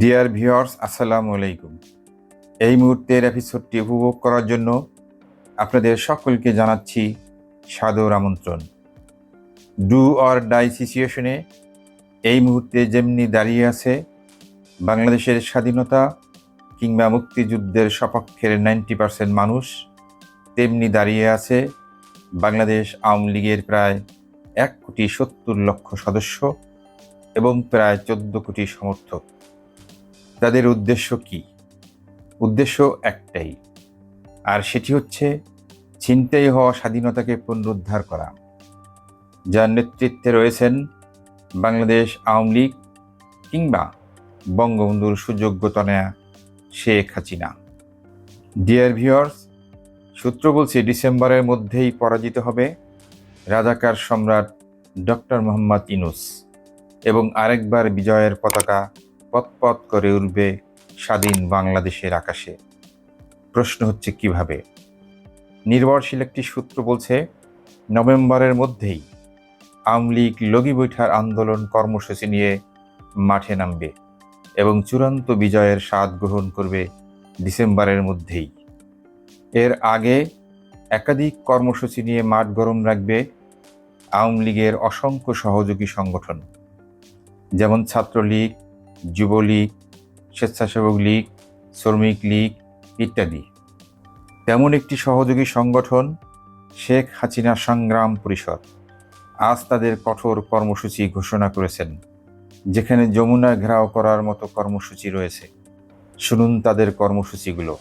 Dear viewers আসসালামু আলাইকুম এই মুহূর্তের এপিসোডটি উপভোগ করার জন্য আপনাদের সকলকে জানাচ্ছি সাদর আমন্ত্রণ। ডু অর ডাই সিচুয়েশনে এই মুহূর্তে যেমনি দাঁড়িয়ে আছে বাংলাদেশের স্বাধীনতা কিংবা মুক্তিযুদ্ধের সপক্ষের নাইনটি পার্সেন্ট মানুষ, তেমনি দাঁড়িয়ে আছে বাংলাদেশ আওয়ামী লীগের প্রায় এক কোটি সত্তর লক্ষ সদস্য এবং প্রায় চোদ্দ কোটি সমর্থক। তাদের উদ্দেশ্য কি? উদ্দেশ্য একটাই, আর সেটি হচ্ছে ছিনতাই হওয়া স্বাধীনতাকে পুনরুদ্ধার করা। যার নেতৃত্বে রয়েছেন বাংলাদেশ আওয়ামী লীগ কিংবা বঙ্গবন্ধুর সুযোগ্য তনয়া শেখ হাসিনা। ডিয়ার ভিউয়ার্স, সূত্র বলছে ডিসেম্বরের মধ্যেই পরাজিত হবে রাজাকার সম্রাট ডক্টর মোহাম্মদ ইনুস এবং আরেকবার বিজয়ের পতাকা পথপথ করে উঠবে স্বাধীন বাংলাদেশের আকাশে। প্রশ্ন হচ্ছে কীভাবে? নির্ভরশীল একটি সূত্র বলছে, নভেম্বরের মধ্যেই আওয়ামী লগি বৈঠার আন্দোলন কর্মসূচি নিয়ে মাঠে নামবে এবং চূড়ান্ত বিজয়ের স্বাদ গ্রহণ করবে ডিসেম্বরের মধ্যেই। এর আগে একাধিক কর্মসূচি নিয়ে মাঠ গরম রাখবে আওয়ামী লীগের অসংখ্য সহযোগী সংগঠন, যেমন ছাত্রলীগ যুবলীগ, স্বেচ্ছাসেবক লীগ, শ্রমিক লীগ ইত্যাদি। তেমন একটি সহযোগী সংগঠন শেখ হাসিনা সংগ্রাম পরিষদ। আজ তাদের কঠোর কর্মসূচি ঘোষণা করেছেন, যেখানে যমুনা ঘেরাও করার মতো কর্মসূচি রয়েছে। শুনুন তাদের কর্মসূচিগুলো।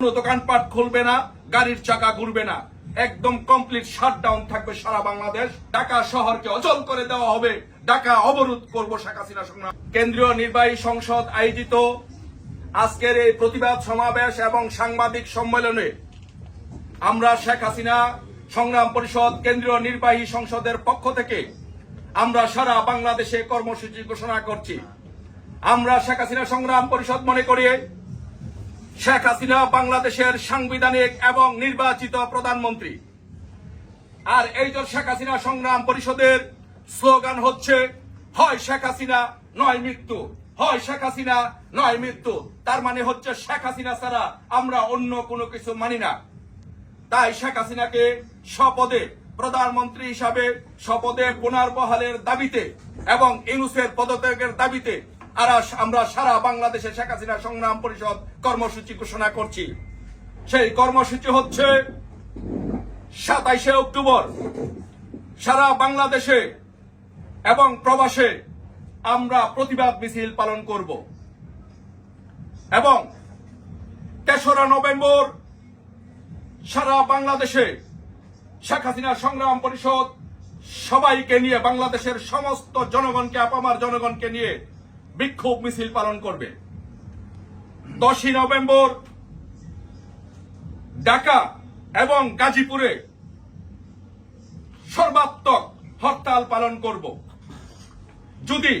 কোনো দোকানপাট খুলবে না, গাড়ির চাকা ঘুরবে না। একদম কমপ্লিট শাটডাউন থাকবে সারা বাংলাদেশ। ঢাকা শহরকে অচল করে দেওয়া হবে। ঢাকা অবরোধ করব শেখ হাসিনা সংগ্রাম। কেন্দ্রীয় নির্বাহী সংসদ আয়োজিত আজকের এই প্রতিবাদ সমাবেশ এবং সাংবাদিক সম্মেলনে আমরা শেখ হাসিনা সংগ্রাম পরিষদ কেন্দ্রীয় নির্বাহী সংসদের পক্ষ থেকে আমরা সারা বাংলাদেশে কর্মসূচি ঘোষণা করছি। আমরা শেখ হাসিনা সংগ্রাম পরিষদ মনে করি শেখ হাসিনা বাংলাদেশের সাংবিধানিক এবং নির্বাচিত প্রধানমন্ত্রী। আর এই যে শেখ হাসিনা সংগ্রাম পরিষদের স্লোগান হচ্ছে, হয় শেখ হাসিনা, নয় মৃত্যু। হয় শেখ হাসিনা, নয় মৃত্যু। তার মানে হচ্ছে, শেখ হাসিনা ছাড়া আমরা অন্য কোনো কিছু মানি না। তাই শেখ হাসিনাকে স্বপদে, প্রধানমন্ত্রী হিসাবে শপথে পুনর্বহালের দাবিতে এবং ইউনুসের পদত্যাগের দাবিতে আর আমরা সারা বাংলাদেশে শেখ হাসিনা সংগ্রাম পরিষদ কর্মসূচি ঘোষণা করছি। সেই কর্মসূচি হচ্ছে সাতাইশে অক্টোবর। সারা বাংলাদেশে এবং প্রবাসে আমরা প্রতিবাদ মিছিল পালন করব। এবং তেসরা নভেম্বর সারা বাংলাদেশে শেখ হাসিনা সংগ্রাম পরিষদ সবাইকে নিয়ে, বাংলাদেশের সমস্ত জনগণকে, আপামার জনগণকে নিয়ে বিক্ষোভ মিছিল পালন করবে। দশই নভেম্বর ঢাকা এবং গাজীপুরে সর্বাত্মক হরতাল পালন করব। যদি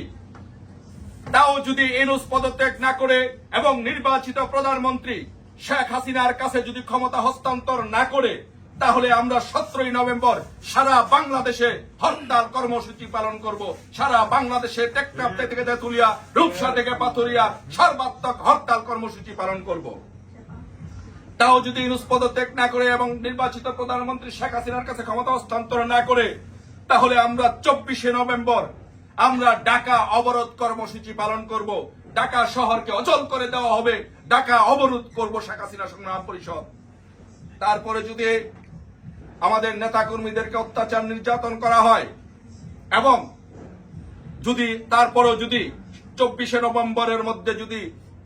তাও যদি এনুস পদত্যাগ না করে এবং নির্বাচিত প্রধানমন্ত্রী শেখ হাসিনার কাছে যদি ক্ষমতা হস্তান্তর না করে তাহলে আমরা সতেরোই নভেম্বর সারা বাংলাদেশে হরতাল কর্মসূচি পালন করব। সারা বাংলাদেশে টেকনাফ থেকে তেতুলিয়া রূপসা থেকে পাথরিয়া সর্বাত্মক হরতাল কর্মসূচি পালন করব। তাও যদি ইউনুস পদত্যাগ না করে এবং নির্বাচিত প্রধানমন্ত্রী শেখ হাসিনার কাছে ক্ষমতা হস্তান্তর না করে তাহলে আমরা চব্বিশে নভেম্বর আমরা ঢাকা অবরোধ কর্মসূচি পালন করব। ঢাকা শহরকে অচল করে দেওয়া হবে। ঢাকা অবরোধ করব শেখ হাসিনা সংগ্রাম পরিষদ। তারপরে যদি আমাদের নেতাকর্মীদেরকে অত্যাচার নির্যাতন করা হয়, এবং যদি তারপরও যদি চব্বিশে নভেম্বরের মধ্যে যদি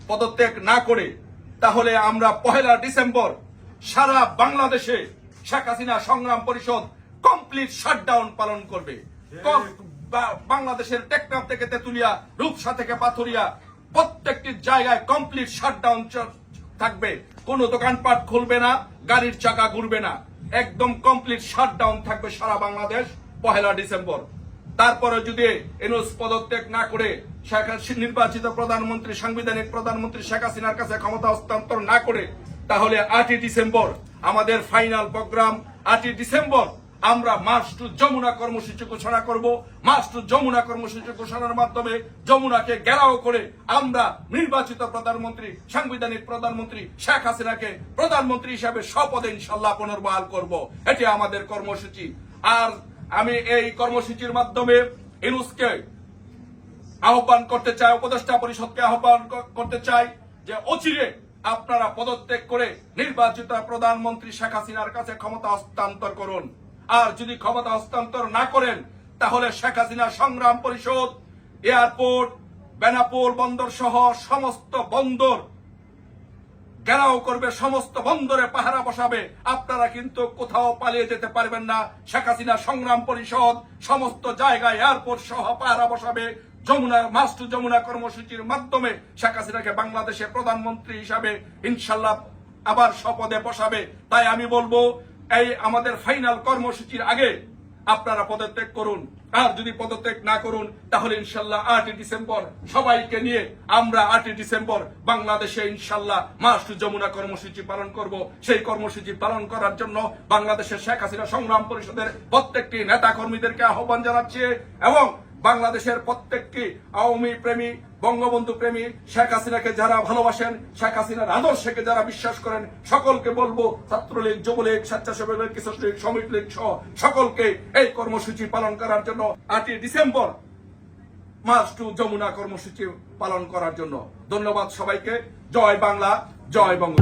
পদত্যাগ না করে, তাহলে আমরা পহেলা ডিসেম্বর সারা বাংলাদেশে শেখ হাসিনা সংগ্রাম পরিষদ কমপ্লিট শাটডাউন পালন করবে। বা- বাংলাদেশের টেকনাফ থেকে তেতুলিয়া, রূপসা থেকে পাথুরিয়া, প্রত্যেকটি জায়গায় কমপ্লিট শাটডাউন থাকবে। কোনো দোকানপাট খুলবে না, গাড়ির চাকা ঘুরবে না। একদম কমপ্লিট শাটডাউন থাকবে সারা বাংলাদেশ পহেলা ডিসেম্বর। তারপরে যদি এনুস পদত্যাগ না করে শেখ নির্বাচিত প্রধানমন্ত্রী, সাংবিধানিক প্রধানমন্ত্রী শেখ হাসিনার কাছে ক্ষমতা হস্তান্তর না করে, তাহলে আটই ডিসেম্বর আমাদের ফাইনাল প্রোগ্রাম আটই ডিসেম্বর। আমরা মার্চ টু যমুনা কর্মসূচি ঘোষণা করব। মার্চ টু যমুনা কর্মসূচি ঘোষণার মাধ্যমে যমুনাকে ঘেরাও করে আমরা নির্বাচিত প্রধানমন্ত্রী, সাংবিধানিক প্রধানমন্ত্রী শেখ হাসিনাকে প্রধানমন্ত্রী হিসাবে শপথে ইনশাল্লাহ পুনর্বহাল করব। এটি আমাদের কর্মসূচি। আর আমি এই কর্মসূচির মাধ্যমে ইনুসকে আহ্বান করতে চাই, উপদেষ্টা পরিষদকে আহ্বান করতে চাই যে অচিরে আপনারা পদত্যাগ করে নির্বাচিত প্রধানমন্ত্রী শেখ হাসিনার কাছে ক্ষমতা হস্তান্তর করুন। আর যদি ক্ষমতা হস্তান্তর না করেন, তাহলে শেখ হাসিনা সংগ্রাম পরিষদ, এয়ারপোর্ট, বেনাপোল বন্দর সহ সমস্ত বন্দর ঘেরাও করবে, সমস্ত বন্দরে পাহারা বসাবে। আপনারা কিন্তু কোথাও পালিয়ে যেতে পারবেন না। শেখ হাসিনা সংগ্রাম পরিষদ, সমস্ত জায়গায় এয়ারপোর্ট সহ পাহারা বসাবে। যমুনা মাস্টু যমুনা কর্মসূচির মাধ্যমে শেখ হাসিনাকে বাংলাদেশের প্রধানমন্ত্রী হিসাবে ইনশাল্লাহ আবার শপথে বসাবে। তাই আমি বলব এই আমাদের ফাইনাল কর্মসূচির আগে আপনারা পদত্যাগ করুন। আর যদি পদত্যাগ না করুন, তাহলে ইনশাল্লাহ আটই ডিসেম্বর সবাইকে নিয়ে আমরা আটই ডিসেম্বর বাংলাদেশে ইনশাল্লাহ মাস্টু যমুনা কর্মসূচি পালন করব। সেই কর্মসূচি পালন করার জন্য বাংলাদেশের শেখ হাসিনা সংগ্রাম পরিষদের প্রত্যেকটি নেতা কর্মীদেরকে আহ্বান জানাচ্ছে এবং বাংলাদেশের প্রত্যেকটি আওয়ামী প্রেমী বঙ্গবন্ধু প্রেমী শেখ হাসিনাকে যারা ভালোবাসেন, শেখ হাসিনার আদর্শকে যারা বিশ্বাস করেন, সকলকে বলব, ছাত্রলীগ, যুবলীগ স্বেচ্ছাসেবক লীগ কিশোর লীগ শ্রমিক লীগ সহ সকলকে এই কর্মসূচি পালন করার জন্য আটই ডিসেম্বর মার্চ টু যমুনা কর্মসূচি পালন করার জন্য। ধন্যবাদ সবাইকে। জয় বাংলা, জয় বঙ্গ